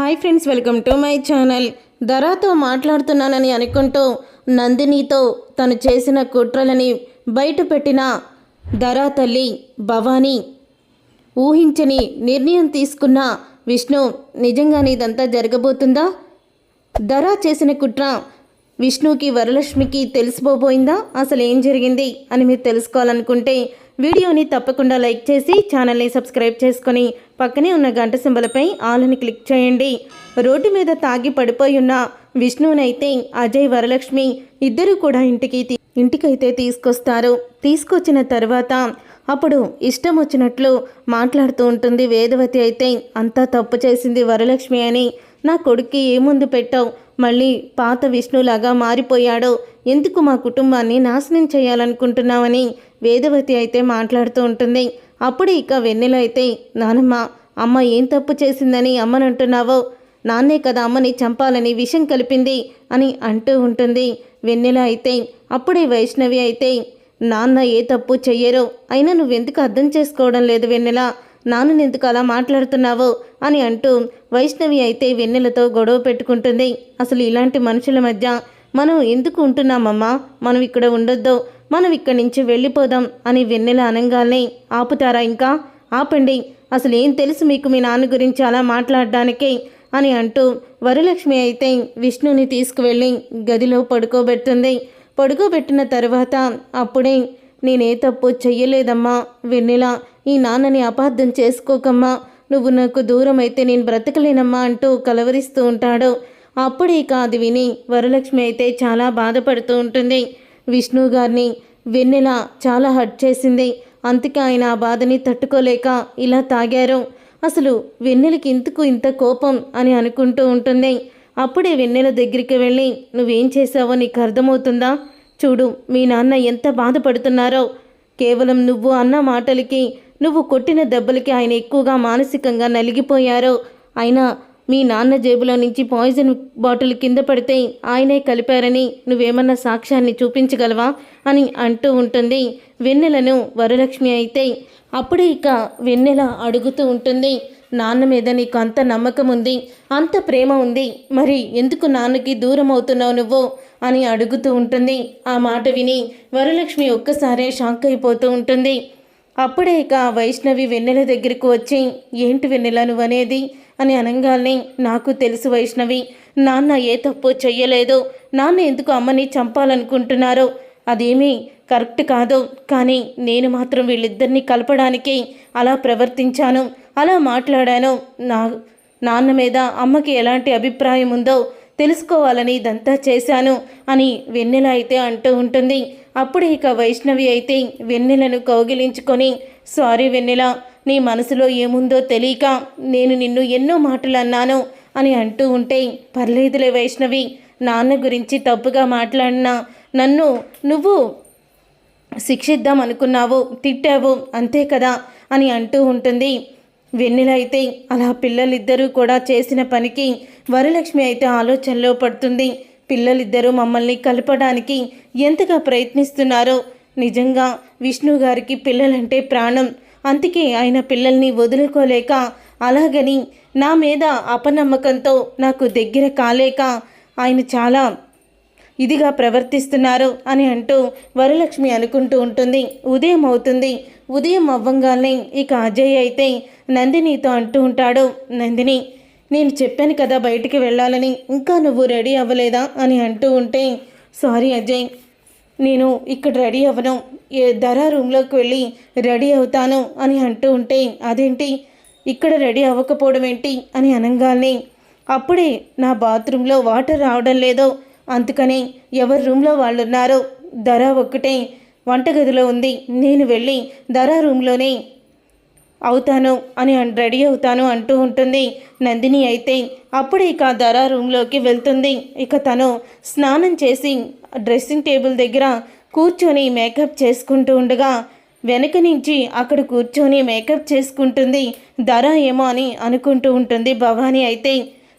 Hi friends welcome to my channel. ధరాతో మాట్లాడుతున్నానని అనుకుంటూ నందినితో తను చేసిన కుట్రలని బయట పెట్టిన ధరా తల్లి భవానీ ఊహించని నిర్ణయం తీసుకున్న విష్ణు నిజంగానే ఇదంతా జరగబోతుందా? ధరా చేసిన కుట్ర విష్ణుకి వరలక్ష్మికి తెలిసిపోబోయిందా? అసలు ఏం జరిగింది? అని మీరు తెలుసుకోవాలనుకుంటే వీడియోని తప్పకుండా లైక్ చేసి ఛానల్ని సబ్స్క్రైబ్ చేసుకొని పక్కనే ఉన్న గంట సింబలపై ఆలని క్లిక్ చేయండి. రోడ్డు మీద తాగి పడిపోయి ఉన్న విష్ణువునైతే అజయ్ వరలక్ష్మి ఇద్దరు కూడా ఇంటికి ఇంటికైతే తీసుకొస్తారు. తీసుకొచ్చిన తర్వాత అప్పుడు ఇష్టం వచ్చినట్లు మాట్లాడుతూ ఉంటుంది వేదవతి అయితే అంతా తప్పు చేసింది వరలక్ష్మి అని. నా కొడుక్కి ఏముందు పెట్టావు? మళ్ళీ పాత విష్ణులాగా మారిపోయాడో. ఎందుకు మా కుటుంబాన్ని నాశనం చేయాలనుకుంటున్నావని వేదవతి అయితే మాట్లాడుతూ ఉంటుంది. అప్పుడు ఇక వెన్నెల అయితే నానమ్మ అమ్మ ఏం తప్పు చేసిందని అమ్మనంటున్నావో నాన్నే కదా అమ్మని చంపాలని విషం కలిపింది అని అంటూ ఉంటుంది. వెన్నెల అయితే అప్పుడే వైష్ణవి అయితే నాన్న ఏ తప్పు చెయ్యరో. అయినా నువ్వెందుకు అర్థం చేసుకోవడం లేదు వెన్నెల? నాన్నని ఎందుకు అలా మాట్లాడుతున్నావో? అని అంటూ వైష్ణవి అయితే వెన్నెలతో గొడవ పెట్టుకుంటుంది. అసలు ఇలాంటి మనుషుల మధ్య మనం ఎందుకు ఉంటున్నామమ్మా? మనం ఇక్కడ ఉండొద్దు. మనం ఇక్కడి నుంచి వెళ్ళిపోదాం అని వెన్నెల అనంగాల్ని ఆపుతారా ఇంకా? ఆపండి. అసలు ఏం తెలుసు మీకు మీ నాన్న గురించి అలా మాట్లాడడానికి అని అంటూ వరలక్ష్మి అయితే విష్ణుని తీసుకువెళ్ళి గదిలో పడుకోబెడుతుంది. పడుకోబెట్టిన తర్వాత అప్పుడే నేనే తప్పు చెయ్యలేదమ్మా వెన్నెల. ఈ నాన్నని అపార్థం చేసుకోకమ్మా. నువ్వు నాకు దూరం అయితే నేను బ్రతకలేనమ్మా అంటూ కలవరిస్తూ ఉంటాడు. అప్పుడే ఇక అది విని వరలక్ష్మి అయితే చాలా బాధపడుతూ ఉంటుంది. విష్ణు గారిని వెన్నెల చాలా హర్ట్ చేసింది. అందుకే ఆయన ఆ బాధని తట్టుకోలేక ఇలా తాగారు. అసలు వెన్నెలకి ఇంతకు ఇంత కోపం అని అనుకుంటూ ఉంటుంది. అప్పుడే వెన్నెల దగ్గరికి వెళ్ళి నువ్వేం చేసావో నీకు అర్థమవుతుందా? చూడు మీ నాన్న ఎంత బాధపడుతున్నారో. కేవలం నువ్వు అన్న మాటలకి నువ్వు కొట్టిన దెబ్బలకి ఆయన ఎక్కువగా మానసికంగా నలిగిపోయారో. అయినా మీ నాన్న జేబులో నుంచి పాయిజన్ బాటిల్ కింద పడితే ఆయనే కలిపారని నువ్వేమన్నా సాక్ష్యాన్ని చూపించగలవా అని అంటూ ఉంటుంది. వెన్నెలను వరలక్ష్మి అయితే అప్పుడే ఇక వెన్నెల అడుగుతూ ఉంటుంది. నాన్న మీద నీకు అంత నమ్మకం ఉంది అంత ప్రేమ ఉంది మరి ఎందుకు నాన్నకి దూరం అవుతున్నావు నువ్వు అని అడుగుతూ ఉంటుంది. ఆ మాట విని వరలక్ష్మి ఒక్కసారే షాక్ అయిపోతూ ఉంటుంది. అప్పుడే ఇక వైష్ణవి వెన్నెల దగ్గరకు వచ్చి ఏంటి వెన్నెల నువ్వనేది? అని అనగానే నాకు తెలుసు వైష్ణవి నాన్న ఏ తప్పు చెయ్యలేదు. నాన్న ఎందుకు అమ్మని చంపాలనుకుంటున్నారో? అదేమీ కరెక్ట్ కాదు. కానీ నేను మాత్రం వీళ్ళిద్దరిని కలపడానికి అలా ప్రవర్తించాను. అలా మాట్లాడాను. నా నాన్న మీద అమ్మకి ఎలాంటి అభిప్రాయం ఉందో తెలుసుకోవాలని ఇదంతా చేశాను అని వెన్నెల అయితే అంటూ ఉంటుంది. అప్పుడు ఇక వైష్ణవి అయితే వెన్నెలను కౌగిలించుకొని సారీ వెన్నెల నీ మనసులో ఏముందో తెలియక నేను నిన్ను ఎన్నో మాటలు అన్నాను అని అంటూ ఉంటే పర్లేదులే వైష్ణవి నాన్న గురించి తప్పుగా మాట్లాడినా నన్ను నువ్వు శిక్షిద్దాం అనుకున్నావు తిట్టావు అంతే కదా అని అంటూ ఉంటుంది. వెన్నెల అయితే అలా పిల్లలిద్దరూ కూడా చేసిన పనికి వరలక్ష్మి అయితే ఆలోచనలో పడుతుంది. పిల్లలిద్దరూ మమ్మల్ని కలపడానికి ఎంతగా ప్రయత్నిస్తున్నారో. నిజంగా విష్ణు గారికి పిల్లలంటే ప్రాణం. అందుకే ఆయన పిల్లల్ని వదులుకోలేక అలాగని నా మీద అపనమ్మకంతో నాకు దగ్గర కాలేక ఆయన చాలా ఇదిగా ప్రవర్తిస్తున్నారు అని అంటూ వరలక్ష్మి అనుకుంటూ ఉంటుంది. ఉదయం అవుతుంది. ఉదయం అవ్వంగానే ఇక అజయ్ అయితే నందినితో అంటూ ఉంటాడు. నందిని నేను చెప్పాను కదా బయటికి వెళ్ళాలని ఇంకా నువ్వు రెడీ అవ్వలేదా అని అంటూ ఉంటే సారీ అజయ్ నేను ఇక్కడ రెడీ అవ్వను. ఏ ధర రూమ్లోకి వెళ్ళి రెడీ అవుతాను అని అంటూ ఉంటే అదేంటి? ఇక్కడ రెడీ అవ్వకపోవడం ఏంటి? అని అనగానే అప్పుడే నా బాత్రూంలో వాటర్ రావడం లేదో. అందుకని ఎవరి రూమ్లో వాళ్ళు ఉన్నారో ధర ఒక్కటే వంటగదిలో ఉంది. నేను వెళ్ళి ధర రూమ్లోనే అవుతాను అని రెడీ అవుతాను అంటూ ఉంటుంది. నందిని అయితే అప్పుడే ఇక ధర రూమ్లోకి వెళ్తుంది. ఇక తను స్నానం చేసి డ్రెస్సింగ్ టేబుల్ దగ్గర కూర్చొని మేకప్ చేసుకుంటూ ఉండగా వెనక నుంచి అక్కడ కూర్చొని మేకప్ చేసుకుంటుంది. ధర ఏమో అని అనుకుంటూ ఉంటుంది భవానీ అయితే.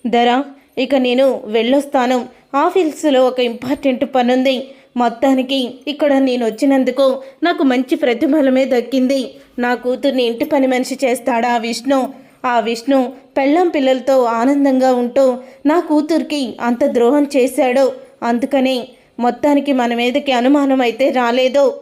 ధర ఇక నేను వెళ్ళొస్తాను. ఆఫీస్లో ఒక ఇంపార్టెంట్ పనుంది. మొత్తానికి ఇక్కడ నేను వచ్చినందుకు నాకు మంచి ప్రతిఫలమే దక్కింది. నా కూతుర్ని ఇంటి పని మనిషి చేస్తాడా ఆ విష్ణు? ఆ విష్ణు పెళ్ళం పిల్లలతో ఆనందంగా ఉంటూ నా కూతురికి అంత ద్రోహం చేశాడో. అందుకని మొత్తానికి మన మీదకి అనుమానం అయితే రాలేదు.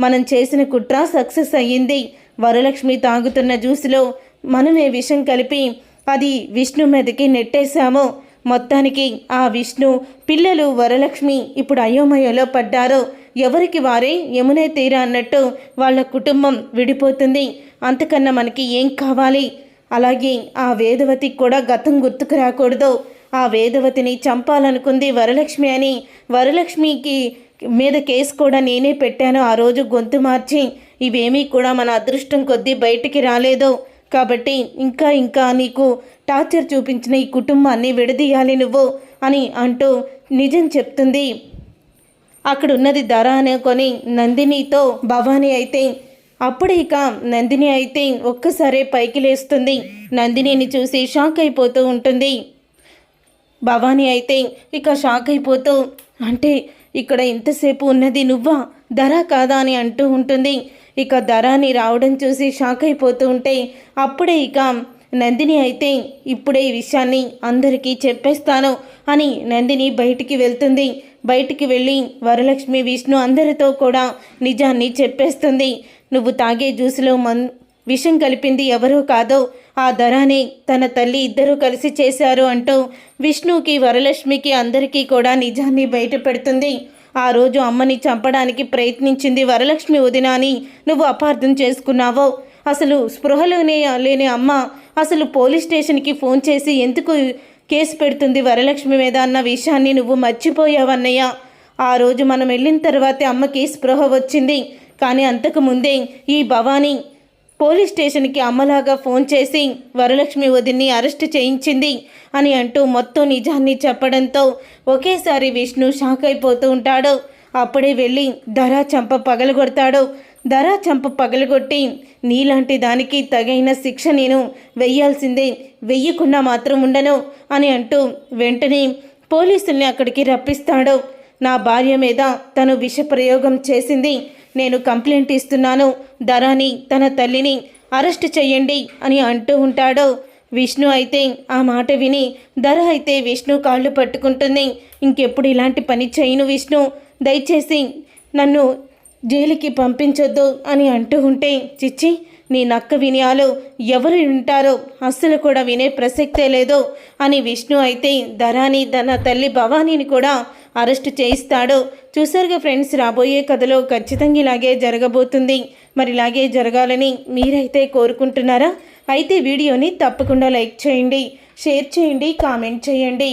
మనం చేసిన కుట్ర సక్సెస్ అయ్యింది. వరలక్ష్మి తాగుతున్న జ్యూస్లో మనమే విషం కలిపి అది విష్ణు మీదకి నెట్టేశాము మొత్తానికి ఆ విష్ణు పిల్లలు వరలక్ష్మి ఇప్పుడు అయోమయంలో పడ్డారు. ఎవరికి వారే యమునే తీరా అన్నట్టు వాళ్ళ కుటుంబం విడిపోతుంది. అంతకన్నా మనకి ఏం కావాలి? అలాగే ఆ వేదవతికి కూడా గతం గుర్తుకు రాకూడదు. ఆ వేదవతిని చంపాలనుకుంది వరలక్ష్మి అని. వరలక్ష్మికి మీద కేసు కూడా నేనే పెట్టాను ఆ రోజు గొంతు మార్చి. ఇవేమీ కూడా మన అదృష్టం కొద్దీ బయటికి రాలేదు. కాబట్టి ఇంకా ఇంకా నీకు టార్చర్ చూపించిన ఈ కుటుంబాన్ని విడదీయాలి నువ్వు అని అంటూ నిజం చెప్తుంది అక్కడ ఉన్నది ధర అనుకొని నందినితో భవానీ అయితే అప్పుడు ఇక నందిని అయితే ఒక్కసారే పైకి లేస్తుంది. నందినిని చూసి షాక్ అయిపోతూ ఉంటుంది. భవానీ అయితే ఇక షాక్ అయిపోతూ అంటే ఇక్కడ ఇంతసేపు ఉన్నది నువ్వా? ధర కాదా? అని అంటూ ఉంటుంది. ఇక ధరాని రావడం చూసి షాక్ అయిపోతూ ఉంటే అప్పుడే ఇక నందిని అయితే ఇప్పుడే ఈ విషయాన్ని అందరికీ చెప్పేస్తాను అని నందిని బయటికి వెళ్తుంది. బయటికి వెళ్ళి వరలక్ష్మి విష్ణు అందరితో కూడా నిజాన్ని చెప్పేస్తుంది. నువ్వు తాగే జ్యూసులో మన్ విషం కలిపింది ఎవరో కాదో ఆ ధరాని తన తల్లి ఇద్దరూ కలిసి చేశారు అంటూ విష్ణుకి వరలక్ష్మికి అందరికీ కూడా నిజాన్ని బయట పెడుతుంది. ఆ రోజు అమ్మని చంపడానికి ప్రయత్నించింది వరలక్ష్మి వదిన అని నువ్వు అపార్థం చేసుకున్నావో అసలు స్పృహలోనే లేని అమ్మ అసలు పోలీస్ స్టేషన్కి ఫోన్ చేసి ఎందుకు కేసు పెడుతుంది వరలక్ష్మి మీద అన్న విషయాన్ని నువ్వు మర్చిపోయావన్నయ్య. ఆ రోజు మనం వెళ్ళిన తర్వాతే అమ్మకి స్పృహ వచ్చింది. కానీ అంతకు ముందే ఈ భవానీ పోలీస్ స్టేషన్కి అమ్మలాగా ఫోన్ చేసి వరలక్ష్మి వదిన్ని అరెస్ట్ చేయించింది అని అంటూ మొత్తం నిజాన్ని చెప్పడంతో ఒకేసారి విష్ణు షాక్ అయిపోతూ ఉంటాడు. అప్పుడే వెళ్ళి ధరా చంప పగలగొడతాడు. ధర చంప పగలగొట్టి నీలాంటి దానికి తగైన శిక్ష నేను వెయ్యాల్సిందే. వెయ్యకుండా మాత్రం ఉండను అని అంటూ వెంటనే పోలీసుల్ని అక్కడికి రప్పిస్తాడు. నా భార్య మీద తను విష ప్రయోగం చేసింది. నేను కంప్లైంట్ ఇస్తున్నాను. ధరాని తన తల్లిని అరెస్ట్ చేయండి అని అంటూ ఉంటాడు. విష్ణు అయితే ఆ మాట విని ధర అయితే విష్ణు కాళ్ళు పట్టుకుంటుంది. ఇంకెప్పుడు ఇలాంటి పని చేయను విష్ణు. దయచేసి నన్ను జైలుకి పంపించొద్దు అని అంటూ ఉంటే చిచ్చి నీ నక్క వినయాలు ఎవరు వింటారో? అస్సలు కూడా వినే ప్రసక్తే లేదు అని విష్ణు అయితే ధరాని తన తల్లి భవానీని కూడా అరెస్ట్ చేయిస్తాడు. చూసారుగా ఫ్రెండ్స్ రాబోయే కథలో ఖచ్చితంగా ఇలాగే జరగబోతుంది. మరి ఇలాగే జరగాలని మీరైతే కోరుకుంటున్నారా? అయితే వీడియోని తప్పకుండా లైక్ చేయండి షేర్ చేయండి కామెంట్ చేయండి.